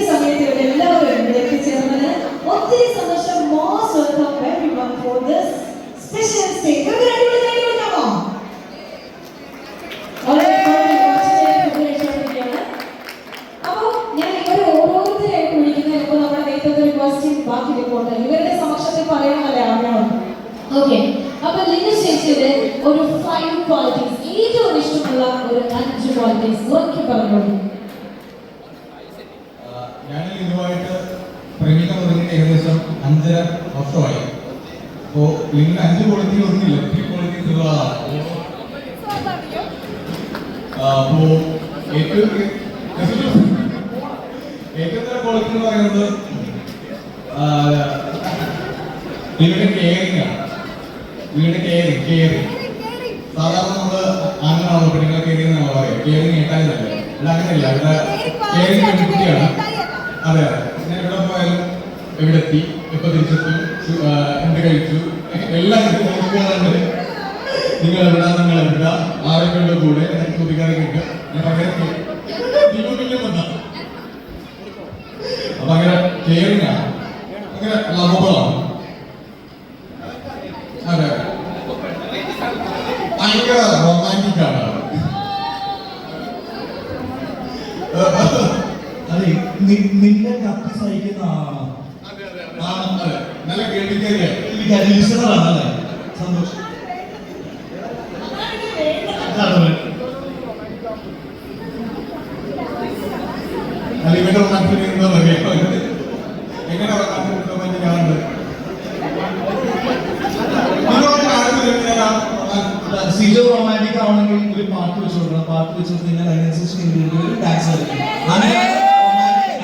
കൃത്യസമയത്ത് ഇവിടെ എല്ലാവരും ഇവിടെ ഒത്തിരി സന്തോഷം most welcome everyone for this special stay നമുക്ക് രണ്ടുപേരും കൈ കൊടുക്കാമോ? വളരെ വളരെ കുറച്ച് നേരം ഉപദേശിച്ചുകൊണ്ടിരിക്കുകയാണ്. അപ്പോ ഞാൻ ഇവരെ ഓരോരുത്തരെയായിട്ട് വിളിക്കുന്നതിന് മുമ്പ് നമ്മുടെ നേതൃത്വ ക്വസ്റ്റ്യൻ ബാക്കി റിപ്പോർട്ട് ഇവരുടെ സമക്ഷത്തിൽ പറയണമല്ലേ ആഗ്രഹം ഓക്കെ അപ്പൊ ലിനു ചേച്ചിയുടെ ഒരു ഫൈവ് ക്വാളിറ്റീസ് ഏറ്റവും ഇഷ്ടമുള്ള ഒരു അഞ്ച് ക്വാളിറ്റീസ് നോക്കി പറഞ്ഞോളൂ. ഏകദേശം അഞ്ചര വർഷമായി. അപ്പോ ഇന്ന് അഞ്ച് ക്വാളിറ്റി ഒന്നുമില്ല ഒത്തിരി ക്വാളിറ്റി ഉള്ളതാണ് ആ, അപ്പോ ഏറ്റവും ഏറ്റവും നല്ല ക്വാളിറ്റി എന്ന് പറയുന്നത് കെയറിംഗ് കെയറിംഗ് കെയറിംഗ് സാധാരണ നമ്മൾ ആണുങ്ങളാണോ പെണ്ണുങ്ങളെ കെയർ ചെയ്യുന്ന പറയാം. കെയറിംഗ് അല്ല അല്ല അങ്ങനെയല്ല. കെയറിംഗ് അതെ അതെ. എവിടെ എത്തി എപ്പോ തിരിച്ചെത്തും? എന്ത് കഴിച്ചു? എല്ലാം നിങ്ങൾ എവിടാ നിങ്ങൾ എവിടാ ആരൊക്കെയുള്ള കൂടെ? എനിക്ക് ഉണ്ട് ഞാൻ അപ്പൊ അങ്ങനെ കെയറിംഗ് ആണ് അങ്ങനെ ലവബിളാണ് ഭയങ്കര റൊമാന്റിക് ആണ്. അതെ നിന്നെ കത്തി സഹിക്കുന്ന ആളാണ്. നല്ല കേൾവിക്കാരിയാണ് എനിക്ക് അല്ലേ സന്തോഷം. അല്ല ഇവന്റെ റൊമാന്റിക് എന്താണെന്ന് അറിയാമോ എങ്ങനെ തരുന്ന അല്ല, സിജോ റൊമാന്റിക് ആവണമെങ്കിൽ ഒരു പാട്ട് വെച്ച് കൊടുക്കണം. പാട്ട് വെച്ച് കഴിഞ്ഞാൽ അതിനനുസരിച്ച് ഡാൻസ് കളിക്കും അങ്ങനെ